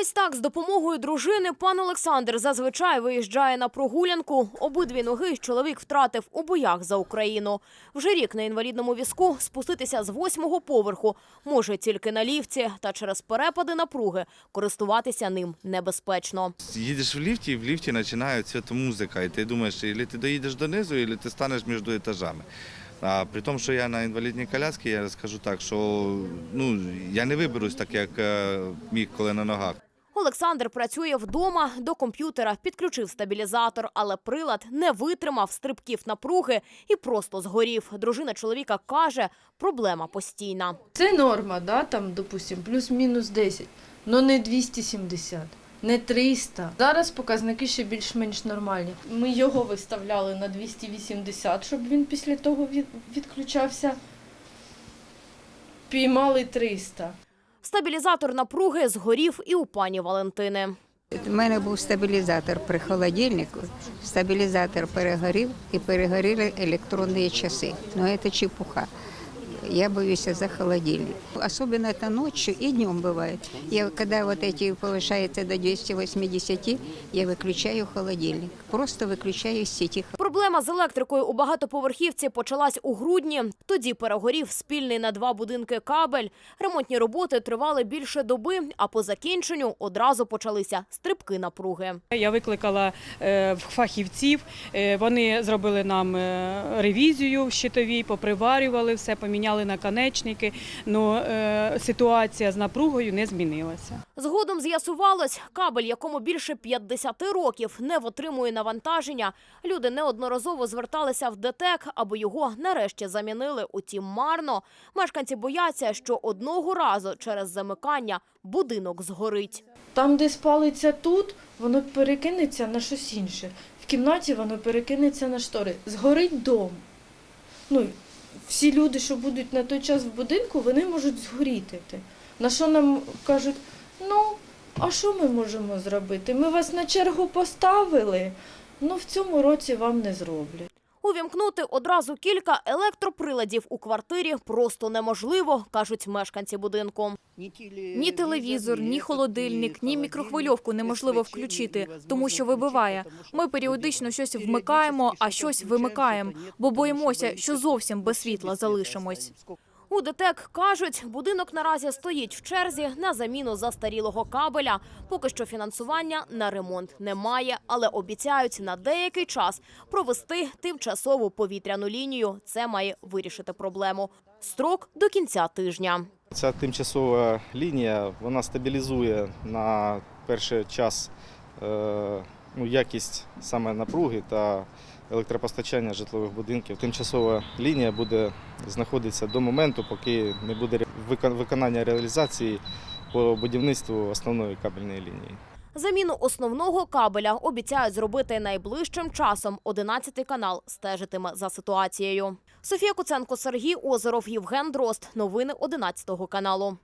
Ось так з допомогою дружини пан Олександр зазвичай виїжджає на прогулянку. Обидві ноги чоловік втратив у боях за Україну. Вже рік на інвалідному візку спуститися з восьмого поверху може тільки на ліфті, та через перепади напруги користуватися ним небезпечно. Їдеш в ліфті, і в ліфті починається ця музика, і ти думаєш, або ти доїдеш донизу, або ти станеш між етажами. А при тому, що я на інвалідній коляскі, я скажу так, що ну, я не виберусь так, як е, міг, коли на ногах. Олександр працює вдома, до комп'ютера підключив стабілізатор, але прилад не витримав стрибків напруги і просто згорів. Дружина чоловіка каже, проблема постійна. Це норма, да, там, допустим, плюс-мінус 10, але не 270, не 300. Зараз показники ще більш-менш нормальні. Ми його виставляли на 280, щоб він після того відключався. Піймали 300. Стабілізатор напруги згорів і у пані Валентини. У мене був стабілізатор при холодильнику. Стабілізатор перегорів і перегоріли електронні часи. Ну це чепуха. Я боюсь за холодильник. Особенно это ночью и днем бывает. Я, когда вот эти повышается до 280, я выключаю холодильник. Просто выключаю из сети Проблема з електрикою у багатоповерхівці почалась у грудні. Тоді перегорів спільний на два будинки кабель. Ремонтні роботи тривали більше доби, а по закінченню одразу почалися стрибки напруги. Я викликала е, фахівців. е, Вони зробили нам е, ревізію в щитовій, поприварювали все, поміняли наконечники. але ситуація з напругою не змінилася. Згодом з'ясувалось, кабель, якому більше 50 років, не витримує навантаження. Люди неодноразово зверталися в ДТЕК, аби його нарешті замінили. Утім, марно. Мешканці бояться, що одного разу через замикання будинок згорить. Там, де спалиться тут, воно перекинеться на щось інше. В кімнаті воно перекинеться на штори. Згорить дом. Ну, всі люди, що будуть на той час в будинку, вони можуть згоріти. На що нам кажуть, ну, а що ми можемо зробити? Ми вас на чергу поставили, ну в цьому році вам не зроблять. Увімкнути одразу кілька електроприладів у квартирі просто неможливо, кажуть мешканці будинку. Ні телевізор, ні холодильник, ні мікрохвильовку неможливо включити, тому що вибиває. Ми періодично щось вмикаємо, а щось вимикаємо, бо боїмося, що зовсім без світла залишимось. У ДТЕК кажуть, будинок наразі стоїть в черзі на заміну застарілого кабеля. Поки що фінансування на ремонт немає, але обіцяють на деякий час провести тимчасову повітряну лінію. Це має вирішити проблему. Строк до кінця тижня. Ця тимчасова лінія вона стабілізує на перший час е, ну, якість саме напруги та електропостачання житлових будинків. Тимчасова лінія буде знаходитися до моменту, поки не буде виконання реалізації по будівництву основної кабельної лінії. Заміну основного кабеля обіцяють зробити найближчим часом. 11 канал стежитиме за ситуацією. Софія Куценко, Сергій Озеров, Євген Дрозд. Новини 11 каналу.